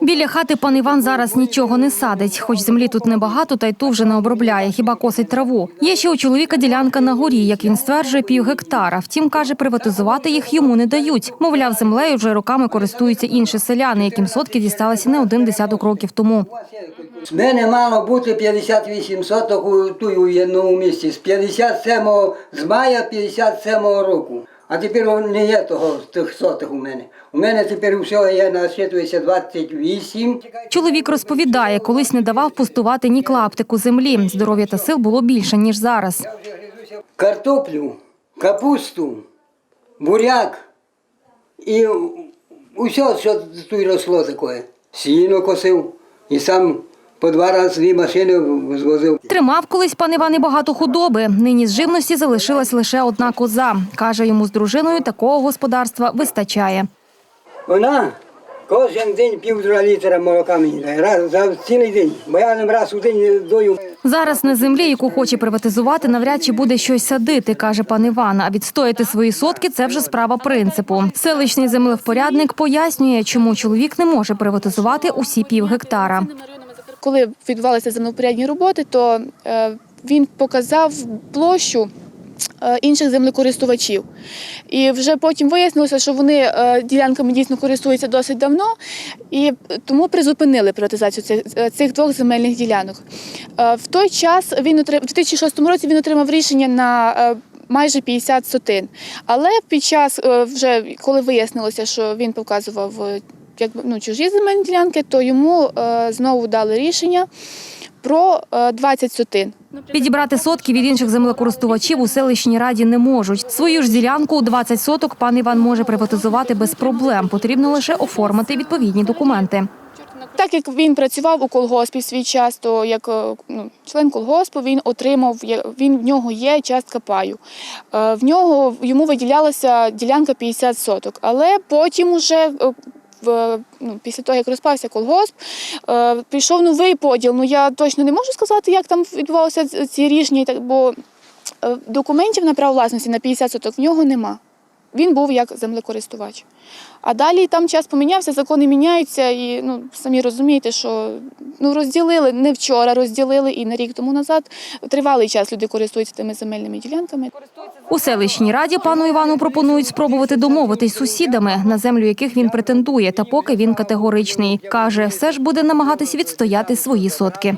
Біля хати пан Іван зараз нічого не садить, хоч землі тут небагато, та й ту вже не обробляє, хіба косить траву. Є ще у чоловіка ділянка на горі, як він стверджує, пів гектара. Втім, каже, приватизувати їх йому не дають. Мовляв, землею вже роками користуються інші селяни, яким сотки дісталися не один десяток років тому. Мене мало бути 58 соток у ту у одному місці. З 57 з мая 57 року. А тепер не є того тих соток у мене. У мене тепер всього є насчитується 28. Чоловік розповідає, колись не давав пустувати ні клаптику землі. Здоров'я та сил було більше ніж зараз. Картоплю, капусту, буряк і усе, що тут росло таке. Сіно косив і сам по два рази дві машини звозив. Тримав колись пан Іван і багато худоби. Нині з живності залишилась лише одна коза. Каже, йому з дружиною такого господарства вистачає. Вона кожен день півтора літра молока мені дає. Раз за цілий день. Бо я ним раз у день дою. Зараз на землі, яку хоче приватизувати, навряд чи буде щось садити, каже пан Іван. А відстояти свої сотки це вже справа принципу. Селищний землевпорядник пояснює, чому чоловік не може приватизувати усі пів гектара. Коли відбувалися землепорядні роботи, то е, він показав площу е, інших землекористувачів. І вже потім вияснилося, що вони е, ділянками дійсно користуються досить давно, і тому призупинили приватизацію цих, цих двох земельних ділянок. В той час він в 2006 році він отримав рішення на майже 50 сотин. Але під час, вже коли вияснилося, що він показував якби, ну, чужі земельні ділянки, то йому е, знову дали рішення про е, 20 сотин. Підібрати сотки від інших землекористувачів у селищній раді не можуть. Свою ж ділянку у 20 соток пан Іван може приватизувати без проблем. Потрібно лише оформити відповідні документи. Так як він працював у колгоспі в свій час, то як е, ну, член колгоспу він отримав він в нього є частка паю. Е, В нього йому виділялася ділянка 50 соток. Але потім уже. Ну, після того, як розпався колгосп, е, пішов новий поділ. Ну я точно не можу сказати, як там відбувалися ці- рішення, бо е, документів на право власності на 50 соток в нього нема. Він був як землекористувач. А далі там час помінявся, закони міняються, і ну самі розумієте, що ну розділили не вчора, розділили і на рік тому назад. Тривалий час люди користуються тими земельними ділянками. У селищній раді пану Івану пропонують спробувати домовитись з сусідами, на землю яких він претендує. Та поки він категоричний. Каже, все ж буде намагатись відстояти свої сотки.